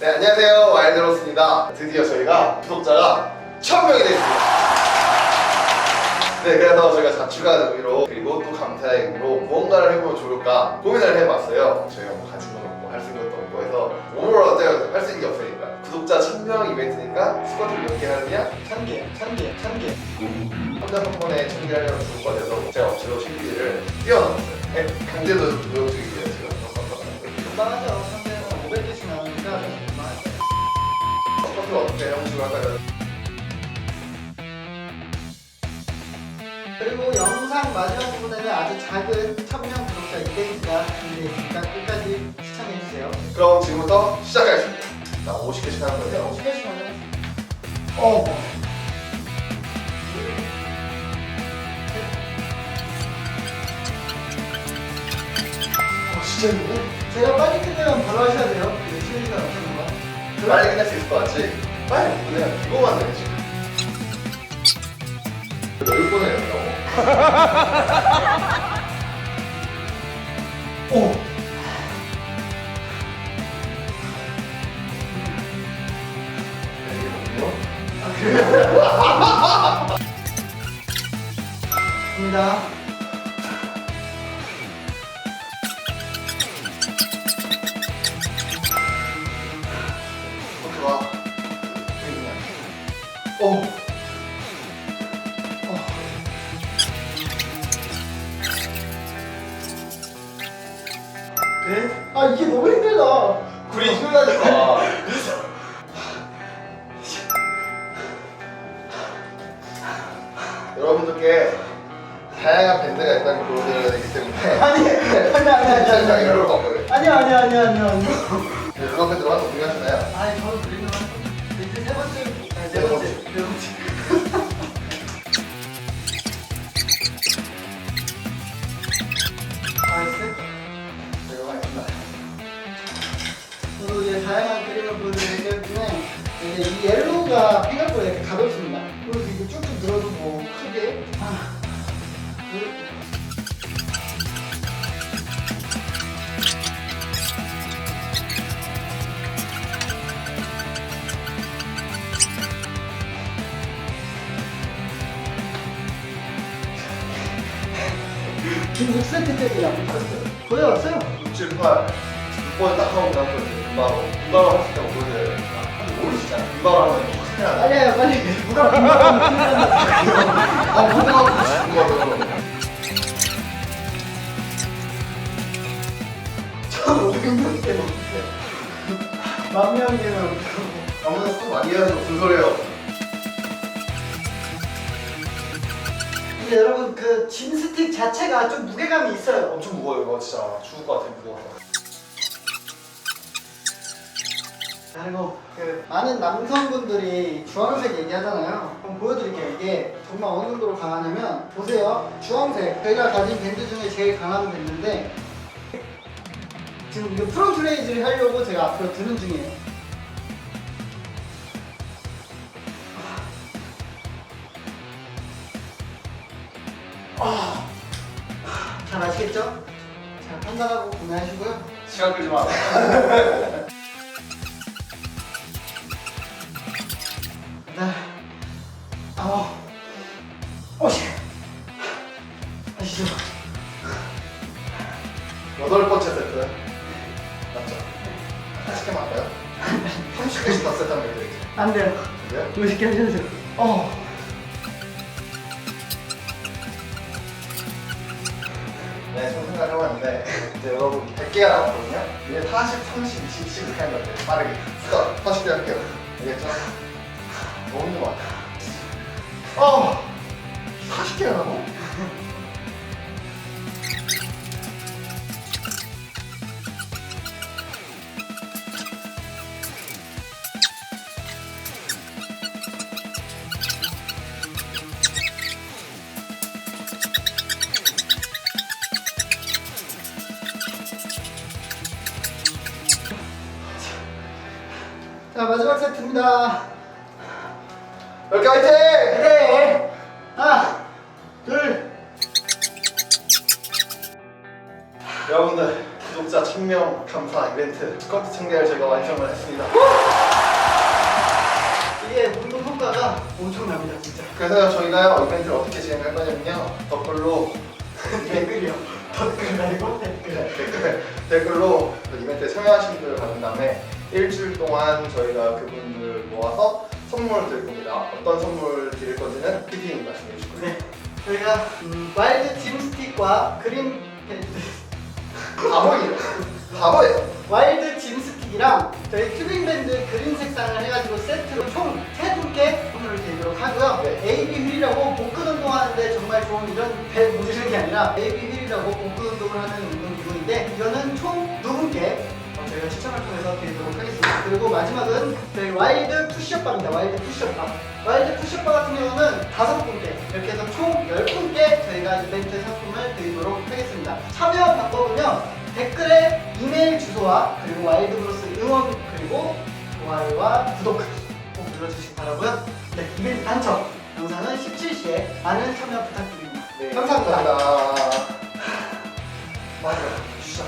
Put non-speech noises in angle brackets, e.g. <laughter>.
네, 안녕하세요. 와일드로스입니다. 드디어 저희가 구독자가 1000명이 됐습니다. 네, 그래서 저희가 자축한 의미로 그리고 또 감사의 의미로 무언가를 해보면 좋을까 고민을 해봤어요. 저희가 뭐 가진 건 없고 할 수 있는 것도 없고 해서 몸으로 어때요? 할 수 있는 게 없으니까. 구독자 1000명 이벤트니까 스쿼트를 몇 개 하느냐? 천 개, 천 개, 천 개. 혼자 한 번에 청결하려는 좋을 것 같아서 제가 업체로 실기를 뛰어넘었어요. 네, 강제도 노력 중이에요, 지금. 금방하죠. 그리고 영상 마지막 부분에는 아주 작은 천명 구독자 이벤트가 준비되어 있으니까 끝까지 시청해주세요. 그럼 지금부터 시작하겠습니다. 자, 50개씩 하는 네, 거예요. 50개씩 하면 어, 어, 진짜 있는데? 제가 빨리 끝내면 바로 하셔야 돼요. 네, 시간이 없는 거. 빨리 끝낼 수 있을 것 같지? 빨리 그냥 이거만 해 지금. 열 번을 연다고? 오! 어, 좋아. 오. 네? 아 이게 너무 힘들다. 굴이 힘나니까. 여러분들께 다양한 밴드가 있다는 걸 보여드려야 되기 때문에 아니 아니 아니 아니 자, 아니 이걸로 아니 바꿔요. 아니 아니 아니 아니 아니 네, 누가 밴드로 하는 거 중요하시나요? 아니 그림을 보여드리기 때문에 이제 이 옐로우가 생각보다 이렇게 가볍습니다. 그리고 이게 쭉쭉 늘어도 뭐 크게. 아, 그- 지금 6cm 때리야 거의 왔어요. 6, 7, 8 6번 딱 하고 그다음 거 이제 금바로 할수 있다고 보여드려야 되니까 모르시잖아 금바로 하면 확실해야 돼 빨리 해요 빨리 누가 큰일 난다 아 뭔가 궁금하더라고 저 500명 때문에 만 명이면 아무나 또 많이 해야죠 무슨 소리예요. 근데 여러분 그 짐 스틱 자체가 좀 무게감이 있어요. 엄청 무거워요. 이거 진짜 죽을 것 같아 무거워서 그리고 그 많은 남성분들이 주황색 얘기하잖아요. 그럼 보여드릴게요. 이게 정말 어느 정도로 강하냐면 보세요. 주황색. 저희가 가진 밴드 중에 제일 강한 밴드인데 지금 이거 프론트 레이즈를 하려고 제가 앞으로 드는 중이에요. 아, 잘 아시겠죠? 잘 판단하고 구매하시고요. 시간 끌지 마 네. 아, 오씨. 아시죠? 여덟 번째 세트 맞죠? 80개만 할까요? 30개씩 다 세트 하면 되겠죠 안 돼요. 근데요? 50개 하셔야죠. 어. 네, 좀 생각을 해봤는데 이제 여러분 100개가 남았거든요 이게 40, 30, 20, 10 이렇게 하는 건데 빠르게 스타 40개 할게요 알겠죠? 힘든 것 같아요 어! 40개가 남아? 자, 마지막 세트입니다. 이렇게 화이팅! 네. 하나, 둘. 여러분들 구독자 1000명 감사 이벤트 스쿼트 청계를 제가 완성을 했습니다. 이게 운동 효과가 엄청납니다 진짜 그래서 저희가 이벤트를 어떻게 진행할 거냐면요. 댓글로 댓글이요 댓글 말고 댓글 댓글, 댓글로 그 이벤트에 참여하신 분을 받은 다음에 일주일 동안 저희가 그분들 모아서 선물을 드릴 겁니다. 어떤 선물 드릴 건지는 PD님 말씀해 주시고요. 네 저희가 음, 와일드 짐 스틱과 그린 밴드 <laughs> 바보예요. 바보예요. 와일드 짐 스틱이랑 저희 튜빙 밴드 그린 색상을 해가지고 세트로 총 세 분께 선물을 드리도록 하고요. 네. AB 휠이라고 복근 운동하는데 정말 좋은 이런 배 모드는 게 아니라 AB 휠이라고 복근 운동을 하는 운동기구인데 이거는 총 두 분께 어, 저희가 추첨을 통해서 드리도록 하겠습니다. 그리고 마지막은 저희 와일드 푸시업바입니다. 와일드 푸시업바. 와일드 푸시업바 같은 경우는 다섯 분께 이렇게 해서 총 열 분께 저희가 이벤트 상품을 드리도록 하겠습니다. 참여 방법은요. 댓글에 이메일 주소와 그리고 와일드 브로스 응원 그리고 좋아요와 구독 꼭 눌러주시기 바라고요. 네, 이벤트 당첨 영상은 17시에 많은 참여 부탁드립니다. 네, 감사합니다. 감사합니다. <laughs> 맞아요. 주시죠.